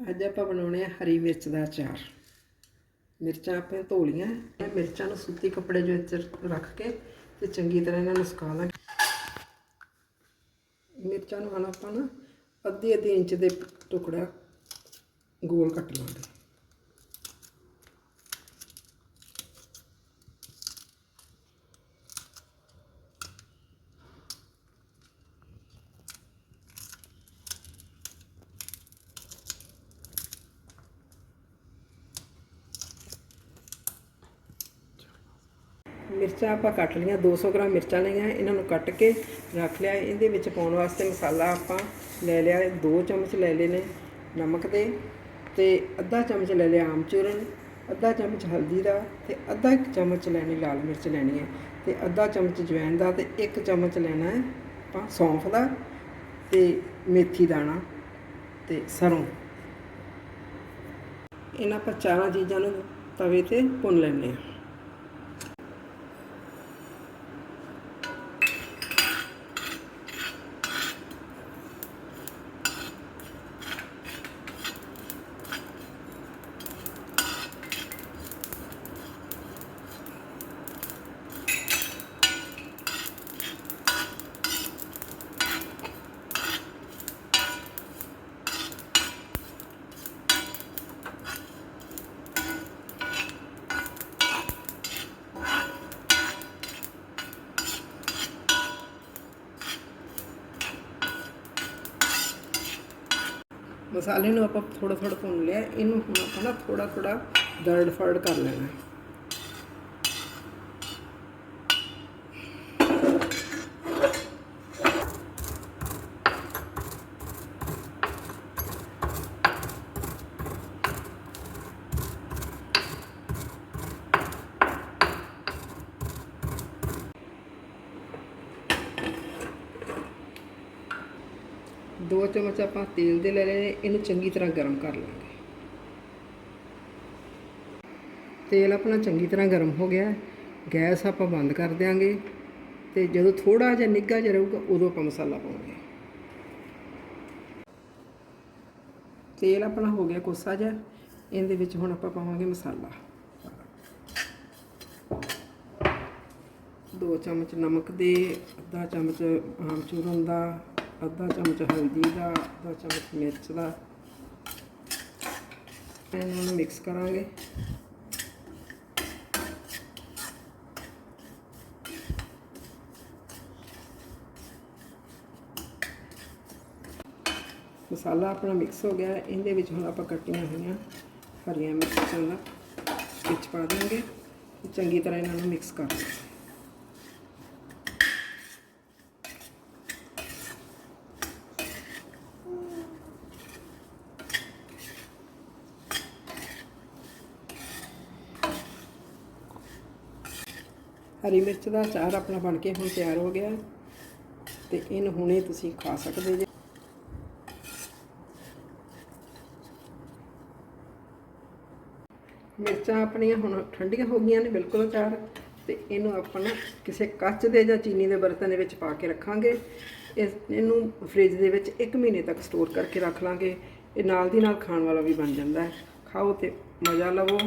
ਅੱਜ ਆਪਾਂ ਬਣਾਉਣੇ ਆ ਹਰੀ ਮਿਰਚ ਦਾ ਅਚਾਰ। ਮਿਰਚਾਂ ਆਪਾਂ ਧੋ ਲੀਆਂ ਇਹ ਮਿਰਚਾਂ ਨੂੰ ਸੂਤੀ ਕੱਪੜੇ ਦੇ ਵਿੱਚ ਰੱਖ ਕੇ ਤੇ ਚੰਗੀ ਤਰ੍ਹਾਂ ਇਹਨਾਂ ਨੂੰ ਸੁਕਾ ਲਾਂਗੇ। ਮਿਰਚਾਂ ਨੂੰ ਹੁਣ ਆਪਾਂ ਨਾ ਅੱਧੀ ਅੱਧੀ ਇੰਚ ਦੇ ਟੁਕੜਾ ਗੋਲ ਕੱਟ ਲਾਂਗੇ। ਮਿਰਚਾਂ ਆਪਾਂ ਕੱਟ ਲਈਆਂ 200 ਗ੍ਰਾਮ ਮਿਰਚਾਂ ਲਈਆਂ, ਇਹਨਾਂ ਨੂੰ ਕੱਟ ਕੇ ਰੱਖ ਲਿਆ। ਇਹਦੇ ਵਿੱਚ ਪਾਉਣ ਵਾਸਤੇ ਮਸਾਲਾ ਆਪਾਂ ਲੈ ਲਿਆ, ਦੋ ਚਮਚ ਲੈ ਲਏ ਨੇ ਨਮਕ ਦੇ ਤੇ ਅੱਧਾ ਚਮਚ ਲੈ ਲਿਆ ਆਮਚੂਰਨ, ਅੱਧਾ ਚਮਚ ਹਲਦੀ ਦਾ ਤੇ ਅੱਧਾ ਇੱਕ ਚਮਚ ਲੈਣੀ ਲਾਲ ਮਿਰਚ ਲੈਣੀ ਹੈ ਤੇ ਅੱਧਾ ਚਮਚ ਜਵੈਣ ਦਾ ਤੇ ਇੱਕ ਚਮਚ ਲੈਣਾ ਹੈ ਆਪਾਂ ਸੌਂਫ ਦਾ ਤੇ ਮੇਥੀ ਦਾਣਾ ਤੇ ਸਰੋਂ। ਇਹਨਾਂ ਆਪਾਂ ਚਾਰਾਂ ਚੀਜ਼ਾਂ ਨੂੰ ਤਵੇ ਤੇ ਭੁੰਨ ਲੈਣੇ ਆ ਮਸਾਲੇ ਨੂੰ ਆਪਾਂ ਥੋੜਾ ਥੋੜਾ ਭੁੰਨ ਲਿਆ, ਇਹਨੂੰ ਹੁਣ ਆਪਾਂ ਨਾ ਥੋੜਾ ਥੋੜਾ ਦਰੜ ਫਰੜ ਕਰ ਲੈਣਾ। ਦੋ ਚਮਚ ਆਪਾਂ ਤੇਲ ਦੇ ਲੈ ਲਏ ਇਹਨੂੰ ਚੰਗੀ ਤਰ੍ਹਾਂ ਗਰਮ ਕਰ ਲਾਂਗੇ। ਤੇਲ ਆਪਣਾ ਚੰਗੀ ਤਰ੍ਹਾਂ ਗਰਮ ਹੋ ਗਿਆ ਗੈਸ ਆਪਾਂ ਬੰਦ ਕਰ ਦਿਆਂਗੇ ਤੇ ਜਦੋਂ ਥੋੜਾ ਜਿਹਾ ਨਿੱਘਾ ਜਿਹਾ ਰਹੂਗਾ, ਉਦੋਂ ਆਪਾਂ ਮਸਾਲਾ ਪਾਉਂਗੇ ਤੇਲ ਆਪਣਾ ਹੋ ਗਿਆ ਕੋਸਾ ਜਿਹਾ, ਇਹਦੇ ਵਿੱਚ ਹੁਣ ਆਪਾਂ ਪਾਵਾਂਗੇ ਮਸਾਲਾ। ਦੋ ਚਮਚ ਨਮਕ ਦੇ, ਅੱਧਾ ਚਮਚ ਆਮਚੂਰਨ ਦਾ ਅੱਧਾ ਚਮਚ ਹਲਦੀ ਦਾ, ਅੱਧਾ ਚਮਚ ਮਿਰਚ ਦਾ। ਇਹਨਾਂ ਨੂੰ ਮਿਕਸ ਕਰਾਂਗੇ। ਮਸਾਲਾ ਆਪਣਾ ਮਿਕਸ ਹੋ ਗਿਆ। ਇਹਦੇ ਵਿੱਚ ਹੁਣ ਆਪਾਂ ਕੱਟੀਆਂ ਹੋਈਆਂ ਹਰੀਆਂ ਮਿਰਚਾਂ ਦਾ ਵਿੱਚ ਪਾ ਦਾਂਗੇ। ਚੰਗੀ ਤਰ੍ਹਾਂ ਇਹਨਾਂ ਨੂੰ ਮਿਕਸ ਕਰ ਲਵਾਂਗੇ ਹਰੀ ਮਿਰਚ ਦਾ ਅਚਾਰ ਆਪਣਾ ਬਣ ਕੇ ਹੁਣ ਤਿਆਰ ਹੋ ਗਿਆ ਹੈ। ਤੇ ਇਹਨੂੰ ਹੁਣੇ ਤੁਸੀਂ ਖਾ ਸਕਦੇ ਜੇ। ਮਿਰਚਾਂ ਆਪਣੀਆਂ ਹੁਣ ਠੰਡੀਆਂ ਹੋ ਗਈਆਂ ਨੇ ਬਿਲਕੁਲ ਅਚਾਰ। ਤੇ ਇਹਨੂੰ ਆਪਾਂ ਕਿਸੇ ਕੱਚ ਦੇ ਜਾਂ ਚੀਨੀ ਦੇ ਬਰਤਨ ਦੇ ਵਿੱਚ ਪਾ ਕੇ ਰੱਖਾਂਗੇ। ਇਸ ਇਹਨੂੰ ਫ੍ਰਿਜ ਦੇ ਵਿੱਚ 1 ਮਹੀਨੇ ਤੱਕ ਸਟੋਰ ਕਰਕੇ ਰੱਖ ਲਾਂਗੇ। ਇਹ ਨਾਲ ਦੀ ਨਾਲ ਖਾਣ ਵਾਲਾ ਵੀ ਬਣ ਜਾਂਦਾ ਹੈ। ਖਾਓ ਤੇ ਮਜ਼ਾ ਲਵੋ।